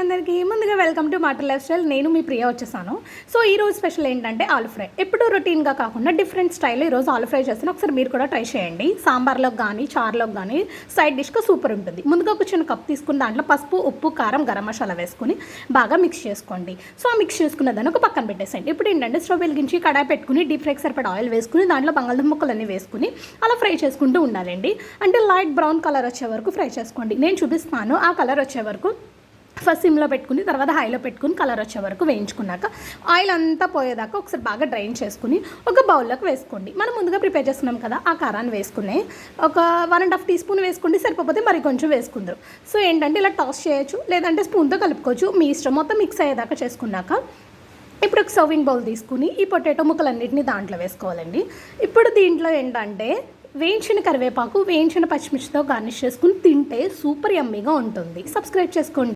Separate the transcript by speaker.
Speaker 1: అందరికీ ముందుగా welcome to matter lifestyle. నేను మీ ప్రియ వచ్చేసాను. సో ఈ రోజు స్పెషల్ ఏంటంటే ఆలు ఫ్రై. ఎప్పుడు రొటీన్గా కాకుండా డిఫరెంట్ స్టైల్ ఈరోజు ఆలు ఫ్రై చేస్తాను. ఒకసారి మీరు కూడా ట్రై చేయండి. సాంబార్లోకి కానీ చారులోకి కానీ సైడ్ డిష్గా సూపర్ ఉంటుంది. ముందుగా ఒక చిన్న కప్ తీసుకుని దాంట్లో పసుపు ఉప్పు కారం గరం మసాలా వేసుకుని బాగా మిక్స్ చేసుకోండి. సో ఆ మిక్స్ చేసుకున్న దాన్ని ఒక పక్కన పెట్టేసేయండి. ఇప్పుడు ఏంటంటే స్టవ్ వెలిగించి కడాయి పెట్టుకుని డీప్ ఫ్రైకి సరిపడా ఆయిల్ వేసుకుని దాంట్లో బంగాళదుంప ముక్కలన్నీ వేసుకుని అలా ఫ్రై చేసుకుంటూ ఉండాలండి. అంటే లైట్ బ్రౌన్ కలర్ వచ్చే వరకు ఫ్రై చేసుకోండి. నేను చూపిస్తాను. ఆ కలర్ వచ్చే వరకు ఫస్ట్ సిమ్లో పెట్టుకుని తర్వాత హైలో పెట్టుకుని కలర్ వచ్చే వరకు వేయించుకున్నాక ఆయిల్ అంతా పోయేదాకా ఒకసారి బాగా డ్రైన్ చేసుకుని ఒక బౌల్లోకి వేసుకోండి. మనం ముందుగా ప్రిపేర్ చేస్తున్నాం కదా ఆ కారాన్ని వేసుకునే ఒక one and half teaspoon వేసుకోండి సరిపోతే మరి కొంచెం వేసుకుందరు. సో ఏంటంటే ఇలా టాస్ చేయొచ్చు లేదంటే స్పూన్తో కలుపుకోవచ్చు. మీ ఇష్టం మొత్తం మిక్స్ అయ్యేదాకా చేసుకున్నాక ఇప్పుడు ఒక సర్వింగ్ బౌల్ తీసుకుని ఈ పొటాటో ముక్కలన్నింటినీ దాంట్లో వేసుకోవాలండి. ఇప్పుడు దీంట్లో ఏంటంటే వేయించిన కరివేపాకు వేయించిన పచ్చిమిర్చితో గార్నిష్ చేసుకుని తింటే సూపర్ యమ్మీగా ఉంటుంది. సబ్స్క్రైబ్ చేసుకోండి.